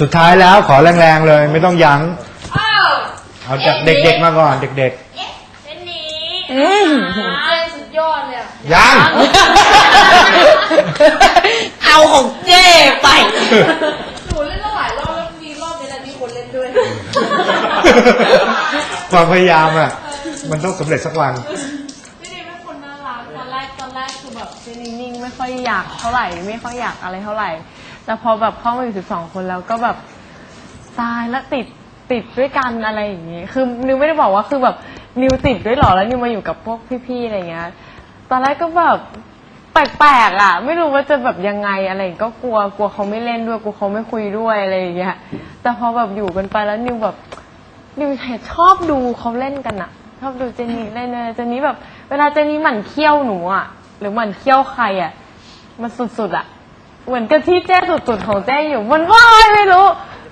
สุดท้ายแล้วขอแรงๆเลย ไม่ต้องยั้งเอาจากเด็กๆมาก่อน เด็กเส้นนี้อืมเส้นสุดยอดเลยอะๆ ยัง เอาของเจ้ไป หนูเล่นตั้งหลายรอบแล้วมีรอบนี้แหละมีคนเล่นด้วย ความพยายามอะ มันต้องสำเร็จสักวัน พี่ดีเป็นคนน่ารักตอนแรกตอนแรกคือแบบ จะนิ่งๆไม่ค่อยอยากเท่าไหร่ไม่ค่อยอยากอะไรเท่าไหร่ แต่พอแบบเข้ามาอยู่สิบสองคนแล้วก็แบบตายแล้วติดติดด้วยกันอะไรอย่างงี้ คือนิวไม่ได้บอกว่าคือแบบนิวติดด้วยหรอแล้วนิวมาอยู่กับพวกพี่ๆอะไรเงี้ย ตอนแรกก็แบบแปลกๆอะ ไม่รู้ว่าจะแบบยังไงอะไรก็กลัวกลัวเขาไม่เล่นด้วยกลัวเขาไม่คุยด้วยอะไรอย่างเงี้ย แต่พอแบบอยู่กันไปแล้วนิวแบบนิวเห็นชอบดูเขาเล่นกันอะชอบดูเจนนี่เล่นเลยเจนนี่แบบ เวลาเจนนี่หมั่นเคี้ยวหนูอะหรือหมั่นเคี้ยวใครอะมันสุดๆอะ เหมือนกับที่เจ้สุดๆของเจ้อยู่มันว่าไงไม่รู้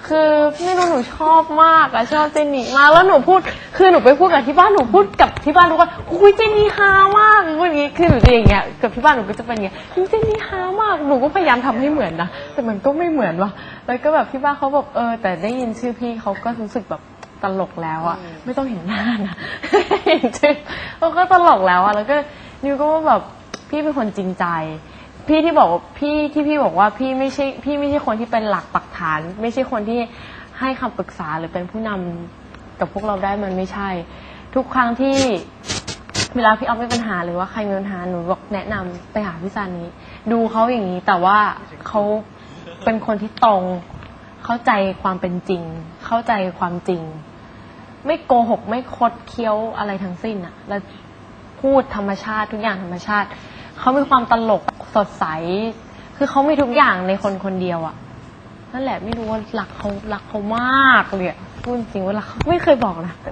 คือไม่รู้หนูชอบมากอะชอบเจนนี่มากแล้วหนูพูด คือหนูไปพูดกับที่บ้านหนูพูดกับที่บ้านทุกคนอุ้ยเจนนี่ฮามากวันนี้คือหนูจะอย่างเงี้ยกับที่บ้านหนูก็จะเป็นอย่างเงี้ยคุยเจนนี่ฮามากหนูก็พยายามทำให้เหมือนนะแต่มันก็ไม่เหมือนว่ะแล้วก็แบบที่บ้านเขาแบบเออ แต่ได้ยินชื่อพี่เขาก็รู้สึกแบบตลกแล้วอะไม่ต้องเห็นหน้านะเห็นชื่อเขาก็ตลกแล้วอะแล้วก็นิวก็ว่าแบบพี่เป็นคนจริงใจ พี่ที่บอกว่าพี่ที่พี่บอกว่าพี่ไม่ใช่พี่ไม่ใช่คนที่เป็นหลักปักฐาน ไม่ใช่คนที่ให้คำปรึกษาหรือเป็นผู้นำกับพวกเราได้มันไม่ใช่ ทุกครั้งที่เวลาพี่ออฟมีปัญหาหรือว่าใครมีปัญหาหนูบอกแนะนำไปหาพี่ซานี้ ดูเขาอย่างนี้แต่ว่าเขาเป็นคนที่ตรง เข้าใจความเป็นจริง เข้าใจความจริง ไม่โกหกไม่คดเคี้ยวอะไรทั้งสิ้นอะแล้วพูดธรรมชาติทุกอย่างธรรมชาติ เขามีความตลก สดใส คือเขามีทุกอย่างในคนคนเดียวอะนั่นแหละไม่รู้ว่ารักเขารักเขามากเลยอะพูดจริงว่ารักเขาไม่เคยบอกนะแต่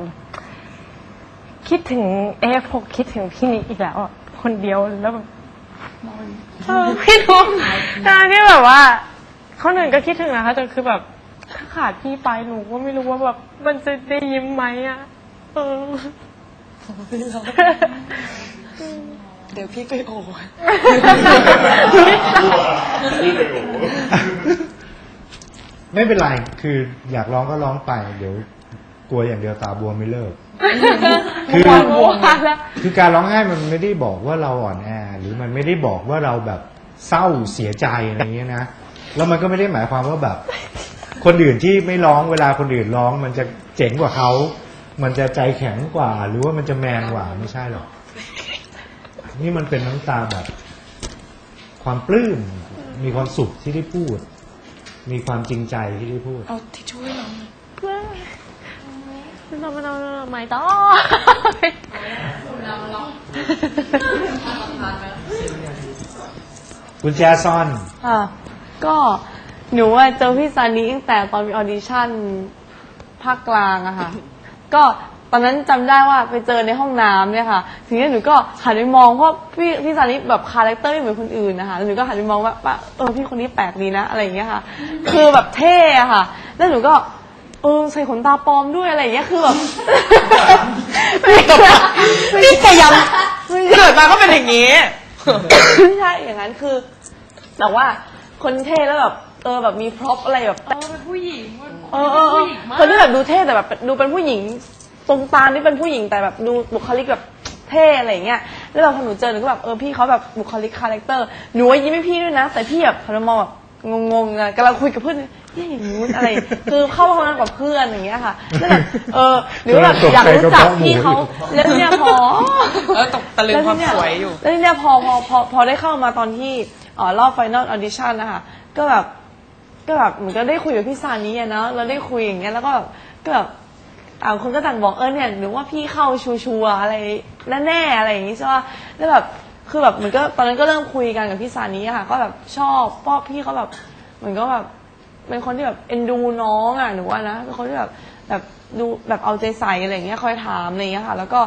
คิดถึงเอฟหกคิดถึงพี่นิกอีกแล้วอะคนเดียวแล้วแบบเออพี่รู้ตอนที่แบบว่าคนอื่นก็คิดถึงนะคะจนคือแบบถ้าขาดพี่ไปหนูก็ไม่รู้ว่าแบบมันจะได้ยิ้มไหมอะเออ เดี๋ยวพี่ไปโอ้ยไม่เป็นไร คืออยากร้องก็ร้องไป เดี๋ยวกลัวอย่างเดียวตาบวมไม่เลิก คือวันวานแล้วคือการร้องไห้มันไม่ได้บอกว่าเราอ่อนแอ หรือมันไม่ได้บอกว่าเราแบบเศร้าเสียใจอะไรอย่างเงี้ยนะ แล้วมันก็ไม่ได้หมายความว่าแบบ คนอื่นที่ไม่ร้องเวลาคนอื่นร้อง มันจะเจ๋งกว่าเขา มันจะใจแข็งกว่า หรือว่ามันจะแมนกว่าไม่ใช่หรอก นี่มันเป็นน้ำตาแบบ ความปลื้ม มีความสุขที่ได้พูด มีความจริงใจที่ได้พูด เอาทิชชู่ให้น้องหน่อยเราไม่ต้องไม่ต้องกุญแจซ่อน ค่ะ ก็หนูว่าเจอพี่ซานีตั้งแต่ตอนมีออดิชั่นภาคกลางอะค่ะ ก็ต อนนั้นจำได้ว่าไปเจอในห้องน้ำเนี่ยค่ะทีนี้หนูก็หันไปมองเพราะพี่พี่ซานีแบบคาแรคเตอร์ไม่เหมือนคนอื่นนะคะแล้วหนูก็หันไปมองว่าว่าเออพี่คนนี้แปลกดีนะอะไรอย่างเงี้ยค่ะ คือแบบเท่อะค่ะ แล้วหนูก็เออใส่ขนตาปลอมด้วยอะไรอย่างเงี้ยคือแบบ นี่พยายามเกิดมาก็เป็นอย่างนี้ ไม่ใช่อย่างนั้นคือแต่ว่าคนเท่แล้วแบบเออแบบมีพร็อพอะไรแบบ เออเป็นผู้หญิงเออเออเออคนที่แบบดูเท่แต่แบบดูเป็นผู้หญิง ตรงตามที่เป็นผู้หญิงแต่แบบดูบุคลิกแบบเท่อะไรอย่างเงี้ย แล้วเราพอหนูเจอหนูก็แบบเออพี่เขาแบบบุคลิกคาแรคเตอร์ หนูว่ายิ้มให้พี่ด้วยนะ แต่พี่แบบพอมองแบบงงๆอะกำลังคุยกับเพื่อนเนี่ยอย่างนู้นอะไร คือเข้าห้องน้ำกับเพื่อนอย่างเงี้ยค่ะแล้วแบบเออหรือว่าแบบอยากรู้จักพี่เขาแล้วเนี่ยพอ เออตกตะลึงความสวยอยู่ แล้วทีเนี่ยพอพอพอพอได้เข้ามาตอนที่เอ่อรอบ Final Audition นะคะก็แบบ ก็แบบเหมือนก็ได้คุยกับพี่ซานี้อะเนาะแล้วได้คุยอย่างเงี้ยแล้วก็แบบก็แบบ ต่างคนก็ต่างบอกเออเนี่ยหรือว่าพี่เข้าชัวร์ๆอะไรแน่ๆอะไรอย่างงี้ใช่ป่ะแล้วแบบคือแบบเหมือนก็ตอนนั้นก็เริ่มคุยกันกับพี่ซานี้ค่ะ ก็แบบชอบเพราะพี่เขาแบบเหมือนก็แบบเป็นคนที่แบบเอ็นดูน้องอะหนูว่านะเป็นคนที่แบบแบบดูแบบเอาใจใส่อะไรอย่างเงี้ยคอยถามอะไรอย่างเงี้ยค่ะ แล้วก็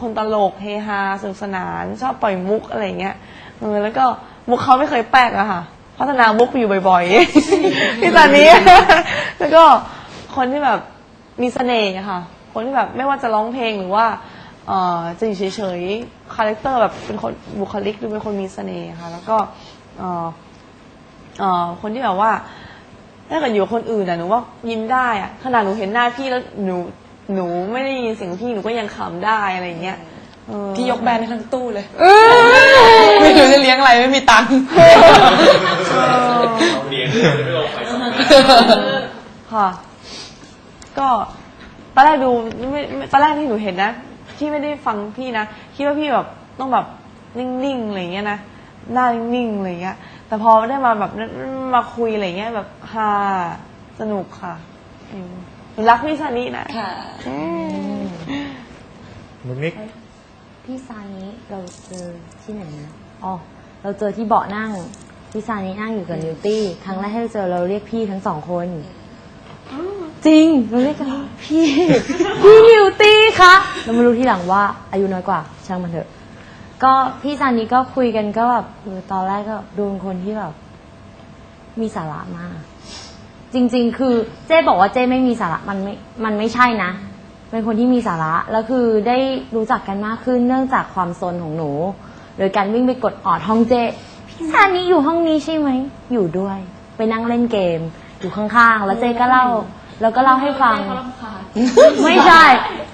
คนตลกเฮฮาสนุกสนานชอบปล่อยมุกอะไรอย่างเงี้ยเออแล้วก็มุกเขาไม่เคยแปลกอะค่ะพัฒนามุกไปอยู่บ่อยๆที่ตอนนี้ แล้วก็คนที่แบบ มีเสน่ห์อะค่ะ คนที่แบบไม่ว่าจะร้องเพลงหรือว่าเอ่อจะอยู่เฉยๆ คาแรคเตอร์แบบเป็นคนบุคลิกดูเป็นคนมีเสน่ห์ค่ะ แล้วก็เอ่อเอ่อคนที่แบบว่าถ้าเกิดอยู่กับคนอื่นอะหนูว่ายิ้มได้อะขนาดหนูเห็นหน้าพี่แล้วหนูหนูไม่ได้ยินเสียงพี่หนูก็ยังขำได้อะไรอย่างเงี้ยเออ พี่ยกแบรนด์ให้ทั้งตู้เลย ไม่รู้จะเลี้ยงอะไรไม่มีตังค์ค่ะ ก็ตอนแรกดูไม่ไม่ตอนแรกที่หนูเห็นนะที่ไม่ได้ฟังพี่นะคิดว่าพี่แบบต้องแบบนิ่งๆอะไรอย่างเงี้ยนะหน้านิ่งๆอะไรอย่างเงี้ย แต่พอได้มาแบบมาคุยอะไรอย่างเงี้ยแบบฮาสนุกค่ะอืมหนูรักพี่ชานีนะค่ะ อืมมุกนิกพี่ซานิเราเจอที่ไหนนะอ๋อเราเจอที่เบาะนั่งพี่ซานินั่งอยู่กับนิวตี้ครั้งแรกที่เราเจอเราเรียกพี่ทั้งสองคน จริงเราเรียกกันว่าพี่ พี่นิวตี้คะเรามารู้ทีหลังว่าอายุน้อยกว่า ช่างมันเถอะ ก็พี่ซานิก็คุยกันก็แบบเออตอนแรกก็ดูเป็นคนที่แบบ มีสาระมาก จริง ๆ คือเจ๊บอกว่าเจ๊ไม่มีสาระมันไม่มันไม่ใช่นะ เป็นคนที่มีสาระแล้วคือได้รู้จักกันมากขึ้นเนื่องจากความซนของหนู โดยการวิ่งไปกดออดห้องเจ๊พี่ซานี่อยู่ห้องนี้ใช่ไหมอยู่ด้วย ไปนั่งเล่นเกม อยู่ข้างๆ แล้วเจ๊ก็เล่า แล้วก็เล่าให้ฟังเขารำคาญไม่ใช่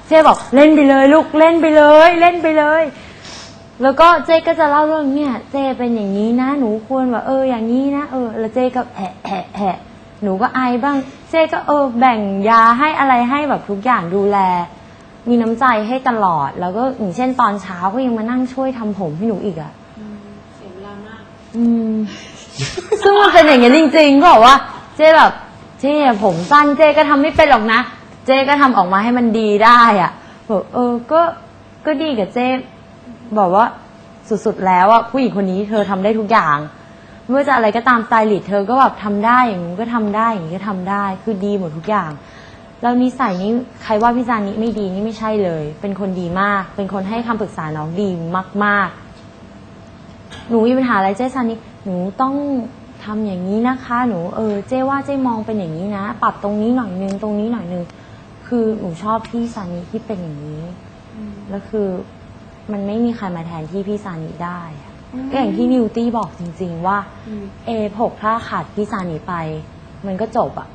เจ๊บอกเล่นไปเลยลูกเล่นไปเลย เล่นไปเลย แล้วก็เจ๊ก็จะเล่าเรื่องเนี่ย เจ๊เป็นอย่างนี้นะ หนูควรแบบเอออย่างนี้นะเออ แล้วเจ๊ก็แอะแอะแอะหนูก็ไอบ้าง เจ๊ก็เออแบ่งยาให้อะไรให้แบบทุกอย่างดูแล มีน้ำใจให้ตลอด แล้วก็อย่างเช่นตอนเช้าก็ยังมานั่งช่วยทำผมให้หนูอีกอะ่ะเสียเวลามาก อืม ซึ่งมันเป็นอย่างนี้นจริงๆก็บอกว่า เจ๊แบบ เจ๊ผมสั้นเจ๊ก็ทำไม่เป็นหรอกนะ เจ๊ก็ทำออกมาให้มันดีได้อะบอกเออก็ก็ดีกับเจ๊บอกว่าสุดๆแล้วอะผู้หญิงคนนี้เธอทำได้ทุกอย่างไม่ว่าจะอะไรก็ตามสไตลิสต์เธอก็แบบทำได้อย่างนี้ก็ทำได้อย่างนี้ก็ทำได้ คือดีหมดทุกอย่าง แล้วนิสัยนี้ใครว่าพี่จานิไม่ดีนี่ไม่ใช่เลย เป็นคนดีมาก เป็นคนให้คำปรึกษาน้องดีมากๆ หนูมีปัญหาอะไรเจ๊ซานิหนูต้อง ทำอย่างนี้นะคะ หนูเออเจ๊ว่าเจ๊มองเป็นอย่างนี้นะ ปรับตรงนี้หน่อยนึงตรงนี้หน่อยนึงคือหนูชอบพี่ซานิที่เป็นอย่างนี้ แล้วคือมันไม่มีใครมาแทนที่พี่ซานิได้อะก็อย่างที่นิวตี้บอกจริง ๆ ว่าเอผกถ้าขาดพี่ซานิไป มันก็จบอะ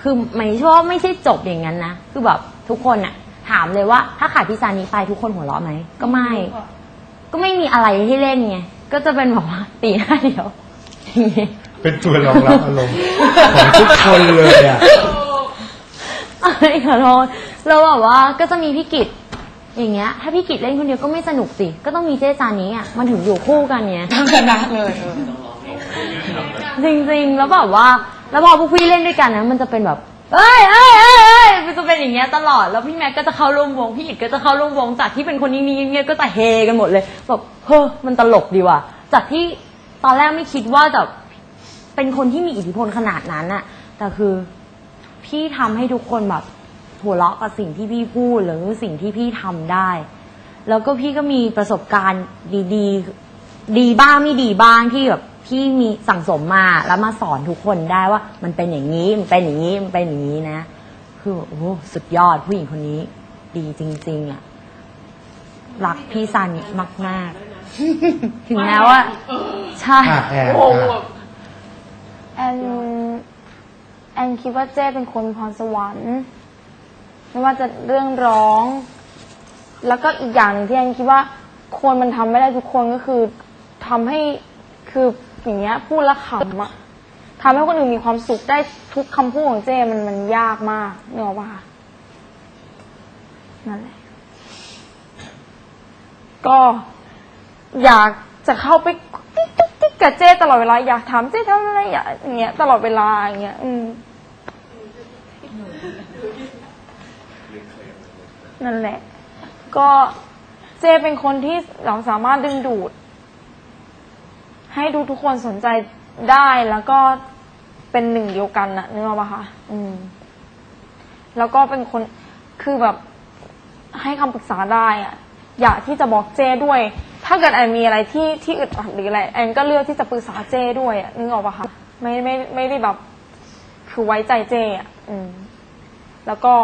คือไม่ใช่ว่าไม่ใช่จบอย่างนั้นนะ คือแบบทุกคนอะถามเลยว่า ถ้าขาดพี่ซานิไปทุกคนหัวเราะไหมก็ไม่ ก็ไม่มีอะไรให้เล่นไงก็จะเป็นแบบว่าตีหน้าเดียวอย่างงี้ เป็นตัวรองรับอารมณ์ของทุกคนเลยอะอะไรขอโทษแล้วแบบว่าก็จะมีพี่กิจอย่างเงี้ย ถ้าพี่กิจเล่นคนเดียวก็ไม่สนุกสิ ก็ต้องมีเจ๊จานี้อะ มันถึงอยู่คู่กันเนี้ยทั้งคณะเลยเออจริงๆ แล้วแบบว่า แล้วพอพวกพี่เล่นด้วยกันนะ มันจะเป็นแบบ เอ้ยเอ้ยเอ้ยเอ้ยมันจะเป็นอย่างเงี้ยตลอด แล้วพี่แม็กก็จะเข้าร่วมวง พี่อิดก็จะเข้าร่วมวง จากที่เป็นคนนิ่งๆเงียบๆก็จะเฮกันหมดเลย แบบ เฮ้อมันตลกดีว่ะ จากที่ ตอนแรกไม่คิดว่าจะเป็นคนที่มีอิทธิพลขนาดนั้นอะแต่คือพี่ทำให้ทุกคนแบบหัวเราะกับสิ่งที่พี่พูดหรือสิ่งที่พี่ทำได้ แล้วก็พี่ก็มีประสบการณ์ดีๆ ดีบ้างไม่ดีบ้างที่แบบพี่มีสั่งสมมาแล้วมาสอนทุกคนได้ว่า มันเป็นอย่างนี้มันเป็นอย่างนี้มันเป็นอย่างนี้นะ คือโอ้โหสุดยอดผู้หญิงคนนี้ ดีจริงๆอะรักพี่ซันมากๆ ถึงแม้ว่าใช่ อะแอนอะแอนแอนคิดว่าเจ้เป็นคนมีพรสวรรค์ไม่ว่าจะเรื่องร้อง แล้วก็อีกอย่างหนึ่งที่แอนคิดว่าคนมันทำไม่ได้ทุกคนก็คือทำให้คืออย่างเงี้ยพูดและขำอะทำให้คนอื่นมีความสุขได้ทุกคำพูดของเจ้มันมันยากมากเนกอะปะคะนั่นแหละก็ อยากจะเข้าไปติ๊กติ๊กติ๊กกับเจ้ตลอดเวลาอยากถามเจ้ทำอะไรอยากอย่างเงี้ยตลอดเวลาอย่างเงี้ยอืมนั่นแหละ ก็เจ้เป็นคนที่เราสามารถดึงดูด ให้ดูทุกคนสนใจได้แล้วก็เป็นหนึ่งเดียวกันนะนึกออกปะคะอืม แล้วก็เป็นคนคือแบบให้คำปรึกษาได้อะอยากที่จะบอกเจ้ด้วย ถ้าเกิดแอนมีอะไรที่ที่อึดอัดหรืออะไรแอนก็เลือกที่จะปรึกษาเจ้ด้วยอะนึกออกปะคะไม่ไม่ไม่ได้แบบคือไว้ใจเจ้อะอืม แล้วก็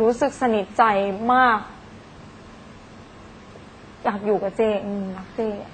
รู้สึกสนิทใจมาก อยากอยู่กับเจ้อืมรักเจ้อะ